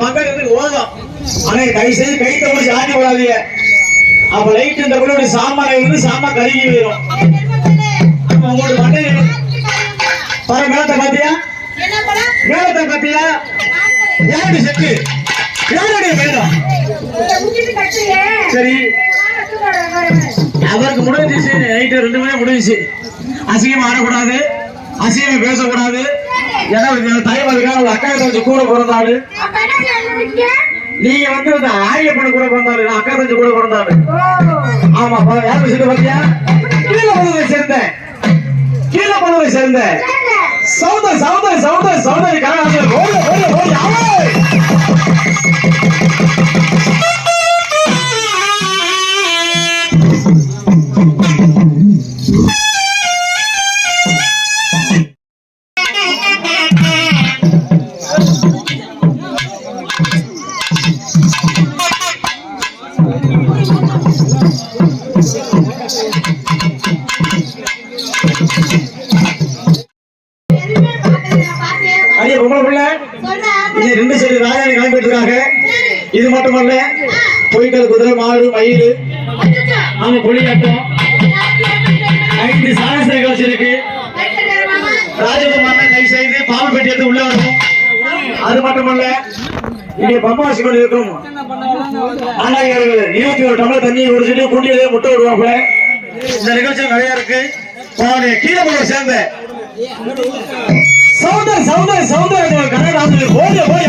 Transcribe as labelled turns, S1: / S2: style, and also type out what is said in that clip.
S1: பக்கத்துக்கு ஓதும் ஆனா கை செய்து கை தப்பிச்சு ஆட்டி விடாதீங்க அப்ப லைட் இந்த கூட சாமான இருந்து சாமா கருகி போயிடும் அப்ப உங்களோட மண்டை பர மேலத்தை பாத்தியா
S2: என்ன படம்
S1: மேலத்தை பாத்தியா யாருடைய செட்டு யாருடைய மேடம்
S2: முடிஞ்சிட்டு
S1: சரி. அவருக்கு முடிஞ்சிச்சு நைட்டு ரெண்டு மணி முடிஞ்சிச்சு. அசிங்கமா ஆடக்கூடாது. அசிங்கமா பேசக்கூடாது. ஏன்னா தாய்மாருக்கான ஒரு அக்கா தங்கச்சி கூட பிறந்தாரு. நீங்க வந்து இந்த ஆரிய கூட பிறந்தாரு நான் அக்கா தங்கச்சி கூட பிறந்தாரு. ஆமா பா, யார் விஷயத்தை பாத்தியா கீழே பதவை சேர்ந்தேன். கீழே பதவை சேர்ந்தேன். சௌதர் சௌதர்
S2: எதுவுமே
S1: ரொம்ப பிள்ளை ரெண்டு சைடு ராஜாணி கிளம்பிட்டு இருக்காங்க இது மட்டுமல்ல பொய்கள் குதிரை மாடு மயில் ஆமா புலியாட்டம் ஐந்து சாகச நிகழ்ச்சி இருக்கு ராஜகுமார் கை செய்து பாம்பு எடுத்து உள்ள வரும் அது மட்டுமல்ல இங்கே பம்பாசி கொண்டு இருக்கும் ஆண்டாங்க இருபத்தி ஒரு டம்ளர் தண்ணியை குடிச்சிட்டு குண்டியிலே முட்டை விடுவாப்புல. இந்த நிகழ்ச்சி நிறைய இருக்கு. போன கீழே சேர்ந்த. சவுந்தர் சவுந்தர் சவுந்தர் கனடாசிரியர் போய் போய்